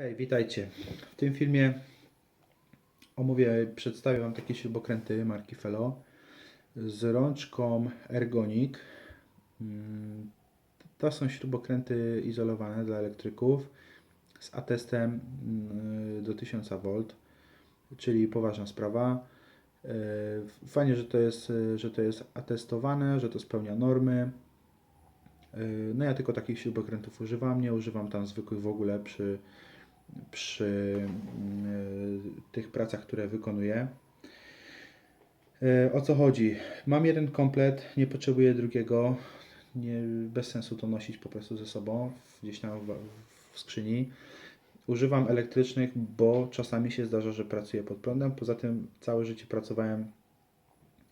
Hej, witajcie. W tym filmie omówię, przedstawię Wam takie śrubokręty marki Felo z rączką Ergonik. Mm, To są śrubokręty izolowane dla elektryków z atestem mm, do 1000 V, czyli poważna sprawa. E, Fajnie, że to jest, e, że to jest atestowane, że to spełnia normy. Yy, No ja tylko takich śrubokrętów używam, nie używam tam zwykłych w ogóle przy, przy yy, tych pracach, które wykonuję. Yy, O co chodzi? Mam jeden komplet, nie potrzebuję drugiego. Nie, bez sensu to nosić po prostu ze sobą gdzieś tam w, w skrzyni. Używam elektrycznych, bo czasami się zdarza, że pracuję pod prądem. Poza tym całe życie pracowałem,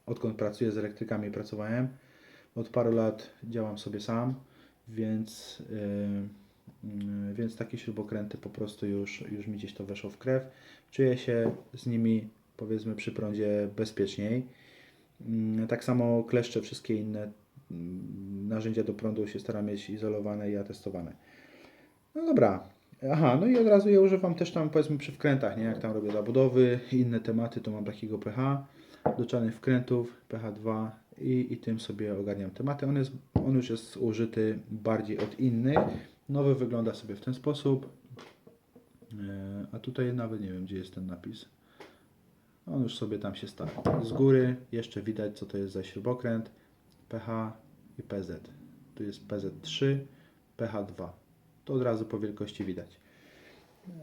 odkąd pracuję z elektrykami, pracowałem. Od paru lat działam sobie sam, więc, yy, więc takie śrubokręty po prostu już, już mi gdzieś to weszło w krew. Czuję się z nimi powiedzmy przy prądzie bezpieczniej. Yy, tak samo kleszcze, wszystkie inne yy, narzędzia do prądu się staram mieć izolowane i atestowane. No dobra. Aha, no i od razu je używam też tam powiedzmy przy wkrętach, nie? Jak tam robię zabudowy, inne tematy, to mam takiego pH do czarnych wkrętów, pH2 i, i tym sobie ogarniam tematy. On, jest, on już jest użyty bardziej od innych. Nowy wygląda sobie w ten sposób. E, A tutaj nawet nie wiem, gdzie jest ten napis. On już sobie tam się stara. Z góry jeszcze widać, co to jest za śrubokręt, pH i PZ. Tu jest PZ3, pH2. To od razu po wielkości widać. E,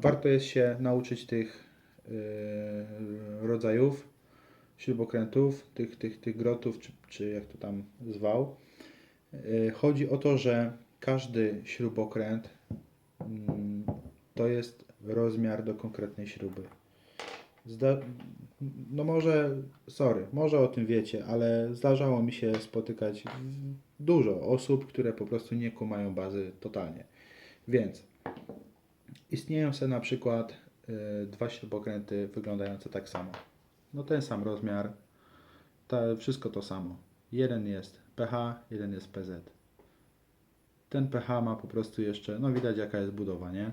Warto jest się nauczyć tych e, rodzajów śrubokrętów, tych, tych, tych grotów, czy, czy jak to tam zwał. Chodzi o to, że każdy śrubokręt mm, to jest rozmiar do konkretnej śruby. Zda no może, sorry, może o tym wiecie, ale zdarzało mi się spotykać dużo osób, które po prostu nie kumają bazy totalnie. Więc istnieją sobie na przykład y, dwa śrubokręty wyglądające tak samo. No ten sam rozmiar, ta, wszystko to samo. Jeden jest pH, jeden jest PZ. Ten pH ma po prostu jeszcze, no widać jaka jest budowa, nie?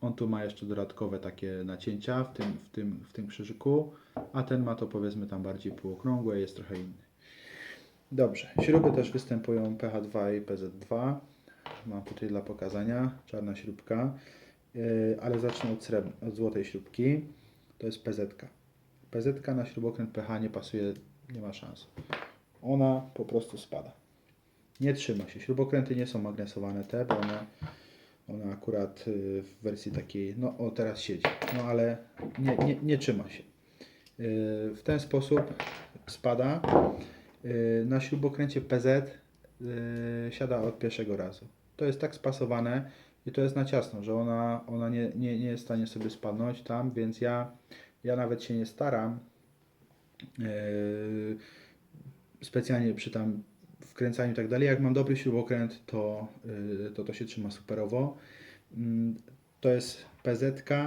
On tu ma jeszcze dodatkowe takie nacięcia w tym, w tym, w tym krzyżyku, a ten ma to powiedzmy tam bardziej półokrągłe, jest trochę inny. Dobrze, śruby też występują pH2 i PZ2. Mam tutaj dla pokazania, czarna śrubka, Yy, ale zacznę od, od złotej śrubki. To jest PZ. PZ na śrubokręt pH nie pasuje, nie ma szans. Ona po prostu spada. Nie trzyma się. Śrubokręty nie są magnesowane te, bo one, one akurat y, w wersji takiej, no o teraz siedzi, no ale nie, nie, nie trzyma się. Yy, W ten sposób spada. Yy, Na śrubokręcie PZ siada od pierwszego razu. To jest tak spasowane i to jest na ciasno, że ona, ona nie, nie, nie jest w stanie sobie spadnąć tam, więc ja, ja nawet się nie staram specjalnie przy tam wkręcaniu i tak dalej. Jak mam dobry śrubokręt, to, yy, to to się trzyma superowo. Mm, To jest PZ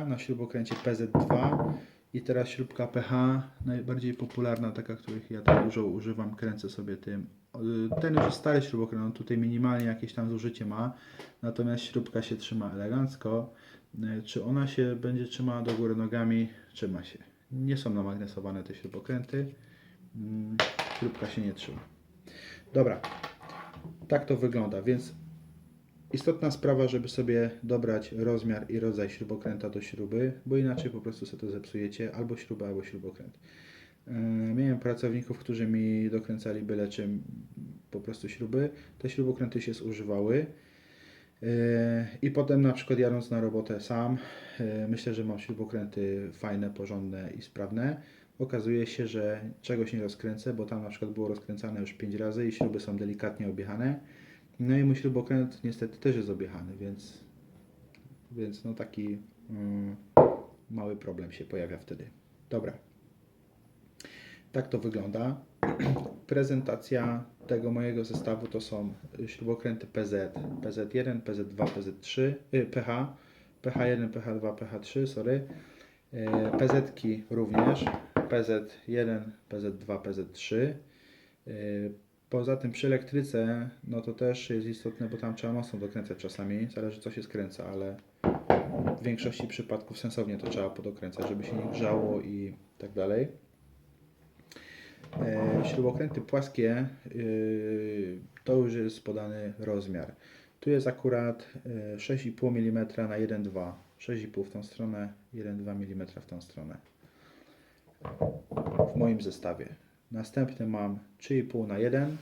na śrubokręcie PZ2 i teraz śrubka pH, najbardziej popularna, taka, których ja tak dużo używam, kręcę sobie tym. Yy, Ten już jest stary śrubokręt, on tutaj minimalnie jakieś tam zużycie ma, natomiast śrubka się trzyma elegancko. Yy, Czy ona się będzie trzymała do góry nogami? Trzyma się. Nie są namagnesowane te śrubokręty. Mm, Śrubka się nie trzyma. Dobra, tak to wygląda, więc istotna sprawa, żeby sobie dobrać rozmiar i rodzaj śrubokręta do śruby, bo inaczej po prostu sobie to zepsujecie, albo śrubę, albo śrubokręt. Yy, Miałem pracowników, którzy mi dokręcali byle czym po prostu śruby. Te śrubokręty się zużywały. Yy, I potem na przykład jadąc na robotę sam, yy, myślę, że mam śrubokręty fajne, porządne i sprawne. Okazuje się, że czegoś nie rozkręcę, bo tam na przykład było rozkręcane już 5 razy i śruby są delikatnie objechane. No i mój śrubokręt niestety też jest objechany, więc, więc no taki mm, mały problem się pojawia wtedy. Dobra. Tak to wygląda. Prezentacja tego mojego zestawu to są śrubokręty PZ, PZ1, PZ2, PZ3, y, PH, PH1, PH2, PH3, sorry. Y, PZ-ki również, PZ1, PZ2, PZ3. Y, Poza tym przy elektryce, no to też jest istotne, bo tam trzeba mocno dokręcać czasami, zależy co się skręca, ale w większości przypadków sensownie to trzeba podokręcać, żeby się nie grzało i tak dalej. E, śrubokręty płaskie yy, to już jest podany rozmiar. Tu jest akurat e, 6,5 mm na 1,2 6,5 w tą stronę, 1,2 mm w tą stronę. W moim zestawie. Następny mam 3,5 na 1,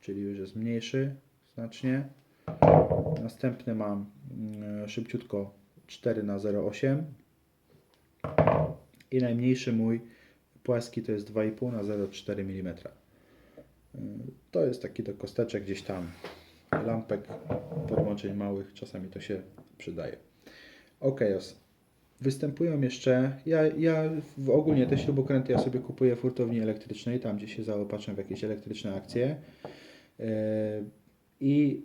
czyli już jest mniejszy znacznie. Następny mam mm, szybciutko 4 na 0,8 i najmniejszy mój płaski to jest 2,5 na 0,4 mm. To jest taki do kosteczek gdzieś tam lampek podłączeń małych, czasami to się przydaje. Ok, występują jeszcze, ja, ja w ogólnie te śrubokręty ja sobie kupuję w hurtowni elektrycznej, tam gdzie się zaopatrzę w jakieś elektryczne akcje. Yy, I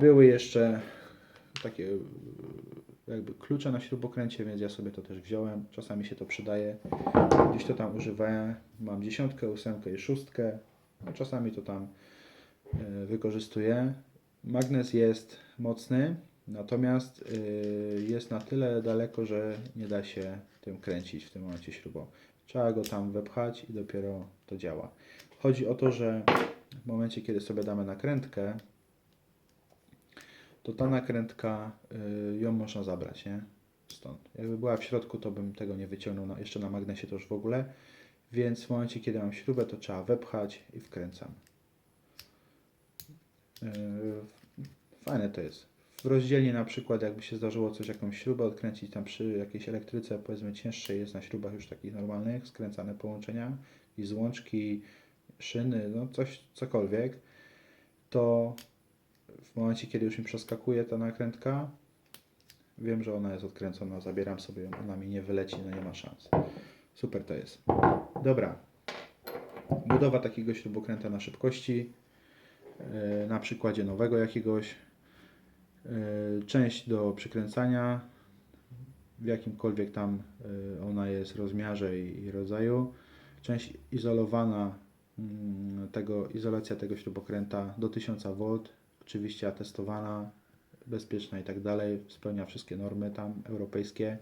były jeszcze takie jakby klucze na śrubokręcie, więc ja sobie to też wziąłem. Czasami się to przydaje. Gdzieś to tam używałem. Mam dziesiątkę, ósemkę i szóstkę. No, czasami to tam yy, wykorzystuję. Magnes jest mocny, natomiast yy, jest na tyle daleko, że nie da się tym kręcić w tym momencie śrubą. Trzeba go tam wepchać i dopiero to działa. Chodzi o to, że w momencie, kiedy sobie damy nakrętkę, to ta nakrętka, y, ją można zabrać, nie? Stąd. Jakby była w środku, to bym tego nie wyciągnął na, jeszcze na magnesie to już w ogóle. Więc w momencie, kiedy mam śrubę, to trzeba wepchać i wkręcam. Yy, Fajne to jest. W rozdzielnie na przykład, jakby się zdarzyło coś, jakąś śrubę odkręcić tam przy jakiejś elektryce, powiedzmy cięższej, jest na śrubach już takich normalnych, skręcane połączenia i złączki, szyny, no coś, cokolwiek, to w momencie, kiedy już mi przeskakuje ta nakrętka, wiem, że ona jest odkręcona, zabieram sobie ją, ona mi nie wyleci, no nie ma szans. Super to jest. Dobra. Budowa takiego śrubokręta na szybkości, yy, na przykładzie nowego jakiegoś, część do przykręcania, w jakimkolwiek tam yy, ona jest rozmiarze i, i rodzaju, część izolowana mm, tego, izolacja tego śrubokręta do 1000 V, oczywiście atestowana, bezpieczna i tak dalej, spełnia wszystkie normy tam europejskie.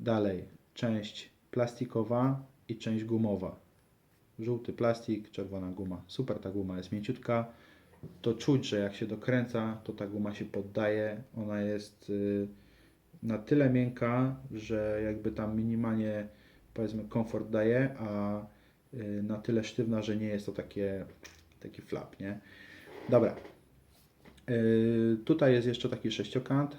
Dalej, część plastikowa i część gumowa. Żółty plastik, czerwona guma. Super ta guma jest mięciutka. To czuć, że jak się dokręca, to ta guma się poddaje. Ona jest y, na tyle miękka, że jakby tam minimalnie powiedzmy komfort daje, a y, na tyle sztywna, że nie jest to takie taki flap, nie? Dobra. Y, tutaj jest jeszcze taki sześciokant,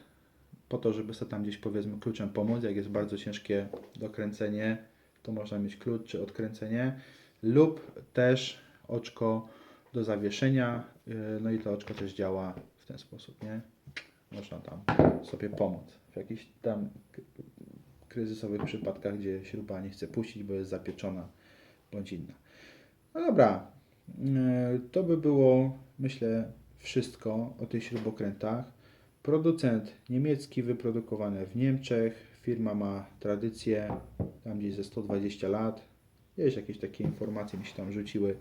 po to, żeby sobie tam gdzieś powiedzmy kluczem pomóc, jak jest bardzo ciężkie dokręcenie, to można mieć klucz czy odkręcenie, lub też oczko do zawieszenia, y, no i to oczko też działa w ten sposób, nie? Można tam sobie pomóc w jakichś tam kryzysowych przypadkach, gdzie śruba nie chce puścić, bo jest zapieczona bądź inna. No dobra, y, to by było, myślę, wszystko o tych śrubokrętach. Producent niemiecki, wyprodukowany w Niemczech. Firma ma tradycję, tam gdzieś ze 120 lat. Gdzieś jakieś takie informacje mi się tam rzuciły,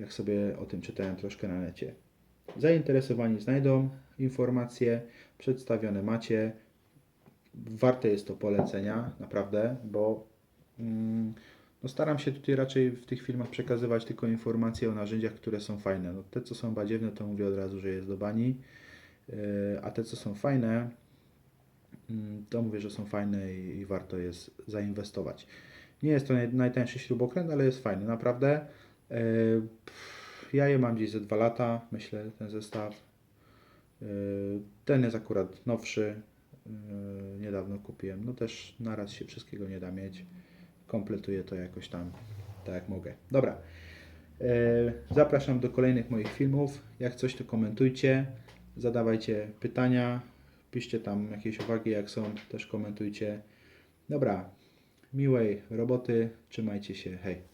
jak sobie o tym czytałem troszkę na necie. Zainteresowani znajdą informacje, przedstawione macie. Warte jest to polecenia, naprawdę, bo mm, no staram się tutaj raczej w tych filmach przekazywać tylko informacje o narzędziach, które są fajne. No, te, co są badziewne, to mówię od razu, że jest do bani, Yy, a te, co są fajne, mm, to mówię, że są fajne i, i warto jest zainwestować. Nie jest to naj, najtańszy śrubokręt, ale jest fajny, naprawdę. Yy, Ja je mam gdzieś ze 2 lata, myślę, ten zestaw. Yy, Ten jest akurat nowszy, yy, niedawno kupiłem. No też naraz się wszystkiego nie da mieć. Kompletuję to jakoś tam, tak jak mogę. Dobra. Zapraszam do kolejnych moich filmów. Jak coś, to komentujcie, zadawajcie pytania, piszcie tam jakieś uwagi, jak są, też komentujcie. Dobra, miłej roboty, trzymajcie się, hej.